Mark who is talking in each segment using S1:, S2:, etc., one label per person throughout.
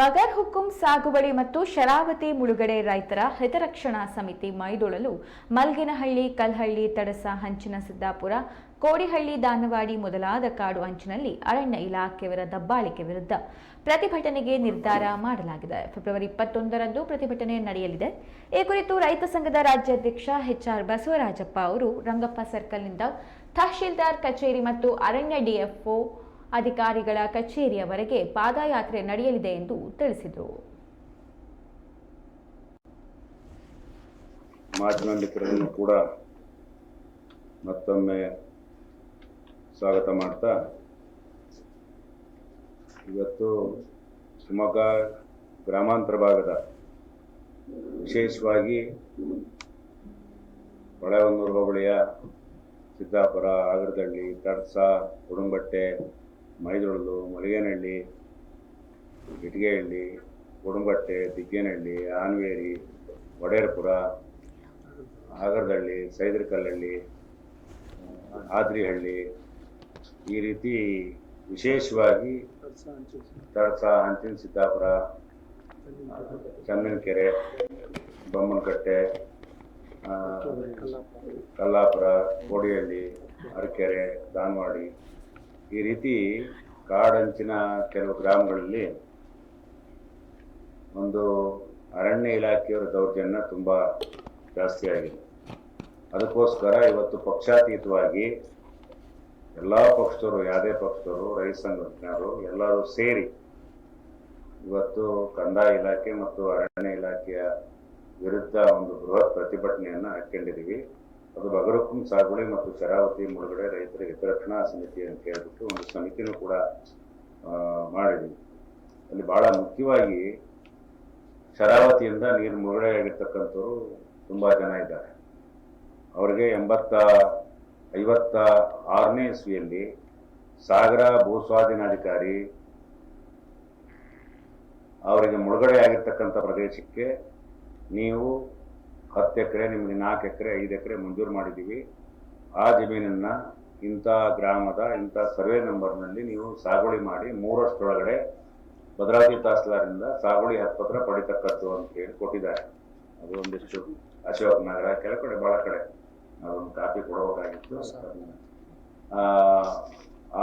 S1: ಬಗರ್ ಹುಕುಂ ಸಾಗುವಳಿ ಮತ್ತು ಶರಾವತಿ ಮುಳುಗಡೆ ರೈತರ ಹಿತರಕ್ಷಣಾ ಸಮಿತಿ ಮೈದೊಳಲು ಮಲ್ಗಿನಹಳ್ಳಿ, ಕಲ್ಹಳ್ಳಿ, ತಡಸ, ಹಂಚಿನ ಸಿದ್ದಾಪುರ, ಕೋಡಿಹಳ್ಳಿ, ದಾನವಾಡಿ ಮೊದಲಾದ ಕಾಡು ಅಂಚಿನಲ್ಲಿ ಅರಣ್ಯ ಇಲಾಖೆಯವರ ದಬ್ಬಾಳಿಕೆ ವಿರುದ್ಧ ಪ್ರತಿಭಟನೆಗೆ ನಿರ್ಧಾರ ಮಾಡಲಾಗಿದೆ. ಫೆಬ್ರವರಿ ಇಪ್ಪತ್ತೊಂದರಂದು ಪ್ರತಿಭಟನೆ ನಡೆಯಲಿದೆ. ಈ ಕುರಿತು ರೈತ ಸಂಘದ ರಾಜ್ಯಾಧ್ಯಕ್ಷ ಎಚ್ಆರ್ ಬಸವರಾಜಪ್ಪ ಅವರು ರಂಗಪ್ಪ ಸರ್ಕಲ್ನಿಂದ ತಹಶೀಲ್ದಾರ್ ಕಚೇರಿ ಮತ್ತು ಅರಣ್ಯ ಡಿಎಫ್ಒ ಅಧಿಕಾರಿಗಳ ಕಚೇರಿಯವರೆಗೆ ಪಾದಯಾತ್ರೆ ನಡೆಯಲಿದೆ ಎಂದು ತಿಳಿಸಿದರು.
S2: ಮಾಧ್ಯಮಿಕರನ್ನು ಕೂಡ ಮತ್ತೊಮ್ಮೆ ಸ್ವಾಗತ ಮಾಡ್ತಾ, ಇವತ್ತು ಶಿವಮೊಗ್ಗ ಗ್ರಾಮಾಂತರ ಭಾಗದ ವಿಶೇಷವಾಗಿ ಹೊಳೆಹೊನ್ನೂರು ಹೋಬಳಿಯ ಸಿದ್ದಾಪುರ ಆಗರದಳ್ಳಿ ತಡ್ಸ ಉಡುಂಬಟ್ಟೆ ಮೈದೊಳಲು ಮಲಿಗೇನಹಳ್ಳಿ ಇಟ್ಗೆಹಳ್ಳಿ ಕುಡುಂಬಟ್ಟೆ ದಿಗ್ಗೇನಹಳ್ಳಿ ಆನ್ವೇರಿ, ಒಡೇರ್ಪುರ ಆಗರದಹಳ್ಳಿ ಸೈದ್ರಕಲ್ಲಹಳ್ಳಿ, ಆದ್ರಿಹಳ್ಳಿ ಈ ರೀತಿ ವಿಶೇಷವಾಗಿ ತಡಸ ಹಂಚಿನ ಸಿದ್ದಾಪುರ, ಚನ್ನನಕೆರೆ, ಬೊಮ್ಮನಕಟ್ಟೆ ಕಲ್ಲಾಪುರ, ಕೋಡಿಹಳ್ಳಿ, ಅರಕೆರೆ, ದಾನವಾಡಿ ಈ ರೀತಿ ಕಾಡಂಚಿನ ಕೆಲವು ಗ್ರಾಮಗಳಲ್ಲಿ ಒಂದು ಅರಣ್ಯ ಇಲಾಖೆಯವರ ದೌರ್ಜನ್ಯ ತುಂಬ ಜಾಸ್ತಿ ಆಗಿದೆ. ಅದಕ್ಕೋಸ್ಕರ ಇವತ್ತು ಪಕ್ಷಾತೀತವಾಗಿ ಎಲ್ಲ ಪಕ್ಷದವರು, ಯಾವುದೇ ಪಕ್ಷದವರು, ರೈತ ಸಂಘಟನೆಯವರು ಎಲ್ಲರೂ ಸೇರಿ ಇವತ್ತು ಕಂದಾಯ ಇಲಾಖೆ ಮತ್ತು ಅರಣ್ಯ ಇಲಾಖೆಯ ವಿರುದ್ಧ ಒಂದು ಬೃಹತ್ ಪ್ರತಿಭಟನೆಯನ್ನು ಹಾಕೊಂಡಿದ್ದೀವಿ. ಅದು ಬಗರುಕುಂ ಸಾಗುವಳಿ ಮತ್ತು ಶರಾವತಿ ಮುಳುಗಡೆ ರೈತರ ಹಿತರಕ್ಷಣಾ ಸಮಿತಿ ಅಂತ ಹೇಳ್ಬಿಟ್ಟು ಒಂದು ಸಮಿತಿನೂ ಕೂಡ ಮಾಡಿದ್ವಿ ಅಲ್ಲಿ ಬಹಳ ಮುಖ್ಯವಾಗಿ ಶರಾವತಿಯಿಂದ ನೀರು ಮುಳುಗಡೆ ಆಗಿರ್ತಕ್ಕಂಥವ್ರು ತುಂಬ ಜನ ಇದ್ದಾರೆ. ಅವರಿಗೆ ಎಂಬತ್ತ, ಐವತ್ತ ಆರನೇ ಇಸ್ವಿಯಲ್ಲಿ ಸಾಗರ ಭೂಸ್ವಾಧೀನಾಧಿಕಾರಿ ಅವರಿಗೆ ಮುಳುಗಡೆ ಆಗಿರ್ತಕ್ಕಂಥ ಪ್ರದೇಶಕ್ಕೆ ನೀವು ಹತ್ತು ಎಕರೆ ನಿಮಗೆ ನಾಲ್ಕು ಎಕರೆ ಐದು ಎಕರೆ ಮಂಜೂರು ಮಾಡಿದ್ದೀವಿ. ಆ ಜಮೀನನ್ನು ಇಂಥ ಗ್ರಾಮದ ಇಂಥ ಸರ್ವೆ ನಂಬರ್ನಲ್ಲಿ ನೀವು ಸಾಗುವಳಿ ಮಾಡಿ ಮೂರಷ್ಟರೊಳಗಡೆ ಭದ್ರಾವತಿ ತಹಸೀಲ್ದಾರಿಂದ ಸಾಗುವಳಿ ಹಕ್ಕುಪತ್ರ ಪಡಿತಕ್ಕದ್ದು ಅಂತ ಹೇಳಿ ಕೊಟ್ಟಿದ್ದಾರೆ. ಅದು ಒಂದಿಷ್ಟು ಅಶೋಕ್ ನಗರ ಕೆಲ ಕಡೆ ಭಾಳ ಕಡೆ ಅದೊಂದು ಕಾಪಿ ಕೊಡಬೇಕಾಗಿತ್ತು.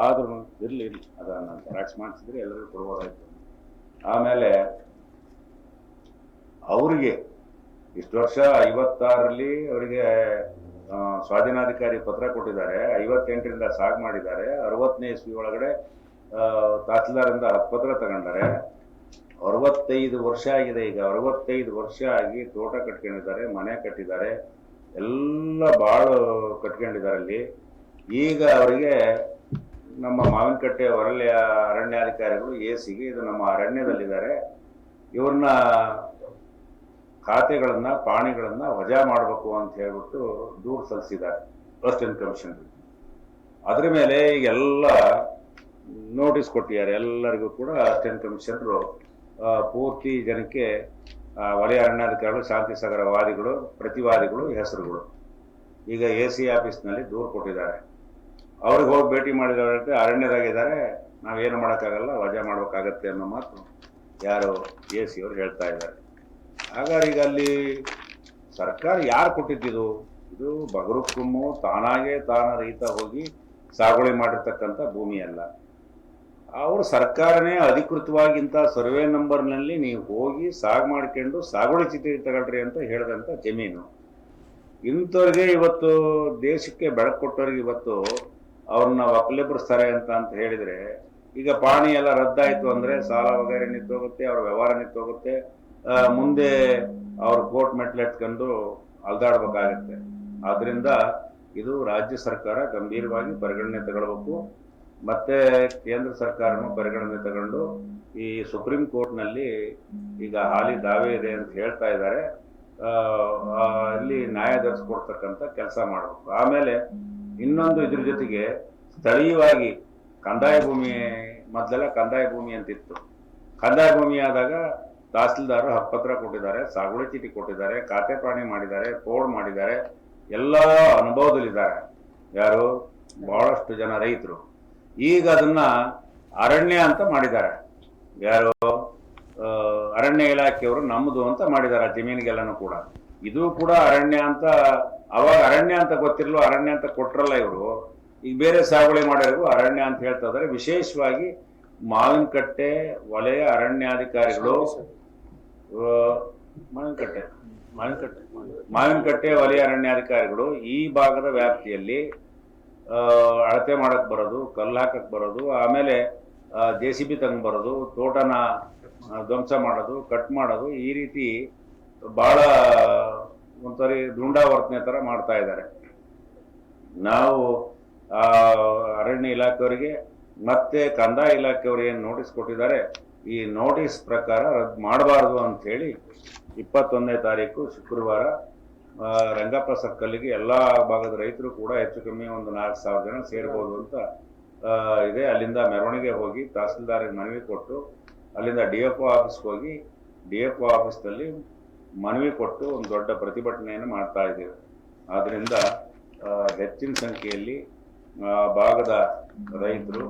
S2: ಆದ್ರೂ ಇರಲಿ ಅದನ್ನು ಟ್ಯಾಕ್ಸ್ ಮಾಡಿಸಿದ್ರೆ ಎಲ್ಲರಿಗೂ ಕೊಡ್ಬೋದಾಯ್ತು. ಆಮೇಲೆ ಅವರಿಗೆ ಇಷ್ಟು ವರ್ಷ ಐವತ್ತಾರಲ್ಲಿ ಅವರಿಗೆ ಸ್ವಾಧೀನಾಧಿಕಾರಿ ಪತ್ರ ಕೊಟ್ಟಿದ್ದಾರೆ. ಐವತ್ತೆಂಟರಿಂದ ಸಾಗ್ ಮಾಡಿದ್ದಾರೆ. ಅರವತ್ತನೇ ಇಸ್ವಿ ಒಳಗಡೆ ತಹಸೀಲ್ದಾರಿಂದ ಹತ್ತು ಪತ್ರ ತಗೊಂಡಾರೆ ಅರವತ್ತೈದು ವರ್ಷ ಆಗಿದೆ ಈಗ. ಅರವತ್ತೈದು ವರ್ಷ ಆಗಿ ತೋಟ ಕಟ್ಕೊಂಡಿದ್ದಾರೆ, ಮನೆ ಕಟ್ಟಿದ್ದಾರೆ. ಎಲ್ಲ ಭಾಳ ಕಟ್ಕೊಂಡಿದ್ದಾರೆ ಅಲ್ಲಿ. ಈಗ ಅವರಿಗೆ ನಮ್ಮ ಮಾವಿನಕಟ್ಟೆ ಹೊರಳ್ಳಿಯ ಅರಣ್ಯಾಧಿಕಾರಿಗಳು ಎ ಸಿಗೆ, ಇದು ನಮ್ಮ ಅರಣ್ಯದಲ್ಲಿದ್ದಾರೆ. ಇವ್ರನ್ನ ಖಾತೆಗಳನ್ನ, ಪಾಣಿಗಳನ್ನು ವಜಾ ಮಾಡಬೇಕು ಅಂತ ಹೇಳ್ಬಿಟ್ಟು ದೂರು ಸಲ್ಲಿಸಿದ್ದಾರೆ ಅಸ್ಟೈನ್ ಕಮಿಷನ್ ಅದ್ರ ಮೇಲೆ ಈಗೆಲ್ಲ ನೋಟಿಸ್ ಕೊಟ್ಟಿದ್ದಾರೆ. ಎಲ್ಲರಿಗೂ ಕೂಡ ಅಸ್ಟೆಂಟ್ ಕಮಿಷನರು ಪೂರ್ತಿ ಜನಕ್ಕೆ ವಲಯ ಅರಣ್ಯಾಧಿಕಾರಿಗಳು, ಶಾಂತಿ ಸಾಗರ ವಾದಿಗಳು, ಪ್ರತಿವಾದಿಗಳು, ಹೆಸರುಗಳು. ಈಗ ಎ ಸಿ ಆಫೀಸ್ನಲ್ಲಿ ದೂರು ಕೊಟ್ಟಿದ್ದಾರೆ. ಅವ್ರಿಗೆ ಹೋಗಿ ಭೇಟಿ ಮಾಡಿದವರಂತೆ ಅರಣ್ಯದಾಗಿದ್ದಾರೆ ನಾವೇನು ಮಾಡೋಕ್ಕಾಗಲ್ಲ, ವಜಾ ಮಾಡಬೇಕಾಗತ್ತೆ ಅನ್ನೋ ಮಾತು ಯಾರು ಎ ಸಿ ಅವರು ಹೇಳ್ತಾ ಇದ್ದಾರೆ. ಹಾಗಾದ್ರೆ ಈಗ ಅಲ್ಲಿ ಸರ್ಕಾರ ಯಾರು ಕೊಟ್ಟಿದ್ದಿದು? ಇದು ಬಗರುಕುಮ್ಮು ತಾನಾಗೆ ತಾನ ರೈತ ಹೋಗಿ ಸಾಗುವಳಿ ಮಾಡಿರ್ತಕ್ಕಂಥ ಭೂಮಿ ಅಲ್ಲ. ಅವರು ಸರ್ಕಾರನೇ ಅಧಿಕೃತವಾಗಿ ಇಂಥ ಸರ್ವೆ ನಂಬರ್ನಲ್ಲಿ ನೀವು ಹೋಗಿ ಸಾಗ್ ಮಾಡ್ಕೊಂಡು ಸಾಗುವಳಿ ಚೀಟಿ ತಗೊಳ್ರಿ ಅಂತ ಹೇಳಿದಂಥ ಜಮೀನು. ಇಂಥವ್ರಿಗೆ ಇವತ್ತು ದೇಶಕ್ಕೆ ಬೆಳಕು ಕೊಟ್ಟವ್ರಿಗೆ ಇವತ್ತು ಅವ್ರನ್ನ ಒಕ್ಕಲೆಬ್ರಿಸ್ತಾರೆ ಅಂತ ಅಂತ ಹೇಳಿದರೆ ಈಗ ಪಾಣಿ ಎಲ್ಲ ರದ್ದಾಯಿತು ಅಂದರೆ ಸಾಲ ವಗೈರೆ ನಿಂತೋಗುತ್ತೆ ಅವ್ರ ವ್ಯವಹಾರ ನಿಂತೋಗುತ್ತೆ ಮುಂದೆ ಅವ್ರ ಕೋರ್ಟ್ ಮೆಟ್ಲು ಎತ್ಕೊಂಡು ಅಲ್ದಾಡ್ಬೇಕಾಗತ್ತೆ. ಆದ್ರಿಂದ ಇದು ರಾಜ್ಯ ಸರ್ಕಾರ ಗಂಭೀರವಾಗಿ ಪರಿಗಣನೆ ತಗೊಳ್ಬೇಕು. ಮತ್ತೆ ಕೇಂದ್ರ ಸರ್ಕಾರನು ಪರಿಗಣನೆ ತಗೊಂಡು ಈ ಸುಪ್ರೀಂ ಕೋರ್ಟ್ನಲ್ಲಿ ಈಗ ಹಾಲಿ ದಾವೆ ಇದೆ ಅಂತ ಹೇಳ್ತಾ ಇದ್ದಾರೆ. ಅಲ್ಲಿ ನ್ಯಾಯ ಧರಿಸ್ಕೊಡ್ತಕ್ಕಂಥ ಕೆಲಸ ಮಾಡಬೇಕು. ಆಮೇಲೆ ಇನ್ನೊಂದು ಇದ್ರ ಜೊತೆಗೆ ಸ್ಥಳೀಯವಾಗಿ ಕಂದಾಯ ಭೂಮಿ, ಮೊದಲೆಲ್ಲ ಕಂದಾಯ ಭೂಮಿ ಅಂತಿತ್ತು. ಕಂದಾಯ ಭೂಮಿ ಆದಾಗ ತಹಸೀಲ್ದಾರ್ ಹಕ್ಕುಪತ್ರ ಕೊಟ್ಟಿದ್ದಾರೆ, ಸಾಗುವಳಿ ಚೀಟಿ ಕೊಟ್ಟಿದ್ದಾರೆ, ಖಾತೆ ಪ್ರಾಣಿ ಮಾಡಿದ್ದಾರೆ, ಕೋಡ್ ಮಾಡಿದ್ದಾರೆ, ಎಲ್ಲ ಅನುಭವದಲ್ಲಿದ್ದಾರೆ. ಯಾರು? ಬಹಳಷ್ಟು ಜನ ರೈತರು. ಈಗ ಅದನ್ನ ಅರಣ್ಯ ಅಂತ ಮಾಡಿದ್ದಾರೆ. ಯಾರು? ಅರಣ್ಯ ಇಲಾಖೆಯವರು ನಮ್ಮದು ಅಂತ ಮಾಡಿದ್ದಾರೆ ಜಮೀನಿಗೆಲ್ಲನೂ ಕೂಡ. ಇದು ಕೂಡ ಅರಣ್ಯ ಅಂತ, ಅವಾಗ ಅರಣ್ಯ ಅಂತ ಗೊತ್ತಿರಲು ಅರಣ್ಯ ಅಂತ ಕೊಟ್ರಲ್ಲ ಇವರು. ಈಗ ಬೇರೆ ಸಾಗುವಳಿ ಮಾಡೋರಿಗೂ ಅರಣ್ಯ ಅಂತ ಹೇಳ್ತಾ ಇದ್ದಾರೆ. ವಿಶೇಷವಾಗಿ ಮಾವಿನಕಟ್ಟೆ ವಲಯ ಅರಣ್ಯಾಧಿಕಾರಿಗಳು ಮಾವಿನಕಟ್ಟೆ. ಮಾವಿನಕಟ್ಟೆ. ಮಾವಿನಕಟ್ಟೆ ವಲಯ ಅರಣ್ಯಾಧಿಕಾರಿಗಳು ಈ ಭಾಗದ ವ್ಯಾಪ್ತಿಯಲ್ಲಿ ಅಳತೆ ಮಾಡಕ್ ಬರೋದು, ಕಲ್ಲು ಹಾಕಕ್ ಬರೋದು, ಆಮೇಲೆ ಜೆ ಸಿ ಬಿ ತಂಗ್ ಬರೋದು, ತೋಟನ ಧ್ವಂಸ ಮಾಡೋದು, ಕಟ್ ಮಾಡೋದು, ಈ ರೀತಿ ಬಹಳ ಒಂಥರಿ ದುಂಡಾವರ್ತನೆ ತರ ಮಾಡ್ತಾ ಇದ್ದಾರೆ. ನಾವು ಅರಣ್ಯ ಇಲಾಖೆಯವರಿಗೆ ಮತ್ತೆ ಕಂದಾಯ ಇಲಾಖೆಯವರು ಏನು ನೋಟಿಸ್ ಕೊಟ್ಟಿದ್ದಾರೆ ಈ ನೋಟಿಸ್ ಪ್ರಕಾರ ರದ್ದು ಮಾಡಬಾರ್ದು ಅಂತ ಹೇಳಿ ಇಪ್ಪತ್ತೊಂದನೇ ತಾರೀಕು ಶುಕ್ರವಾರ ರಂಗಪ್ಪ ಸರ್ಕಲ್ಗೆ ಎಲ್ಲ ಭಾಗದ ರೈತರು ಕೂಡ ಹೆಚ್ಚು ಕಮ್ಮಿ ಒಂದು ನಾಲ್ಕು ಸಾವಿರ ಜನ ಸೇರ್ಬೋದು ಅಂತ ಇದೆ. ಅಲ್ಲಿಂದ ಮೆರವಣಿಗೆ ಹೋಗಿ ತಹಸೀಲ್ದಾರಿಗೆ ಮನವಿ ಕೊಟ್ಟು, ಅಲ್ಲಿಂದ ಡಿ ಎಫ್ ಆಫೀಸ್ಗೆ ಹೋಗಿ ಡಿ ಎಫ್ ಆಫೀಸ್ನಲ್ಲಿ ಮನವಿ ಕೊಟ್ಟು ಒಂದು ದೊಡ್ಡ ಪ್ರತಿಭಟನೆಯನ್ನು ಮಾಡ್ತಾ ಇದ್ದೇವೆ. ಆದ್ದರಿಂದ ಹೆಚ್ಚಿನ ಸಂಖ್ಯೆಯಲ್ಲಿ ಭಾಗದ ರೈತರು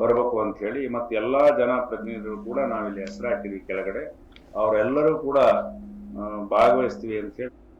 S2: ಬರಬೇಕು ಅಂತ ಹೇಳಿ, ಮತ್ತೆ ಎಲ್ಲಾ ಜನಪ್ರತಿನಿಧಿಗಳು ಕೂಡ ನಾವಿಲ್ಲಿ ಹೆಸರಾಕಿದ್ವಿ ಕೆಳಗಡೆ. ಅವರೆಲ್ಲರೂ ಕೂಡ ಭಾಗವಹಿಸ್ತೀವಿ ಅಂತ ಹೇಳಿ.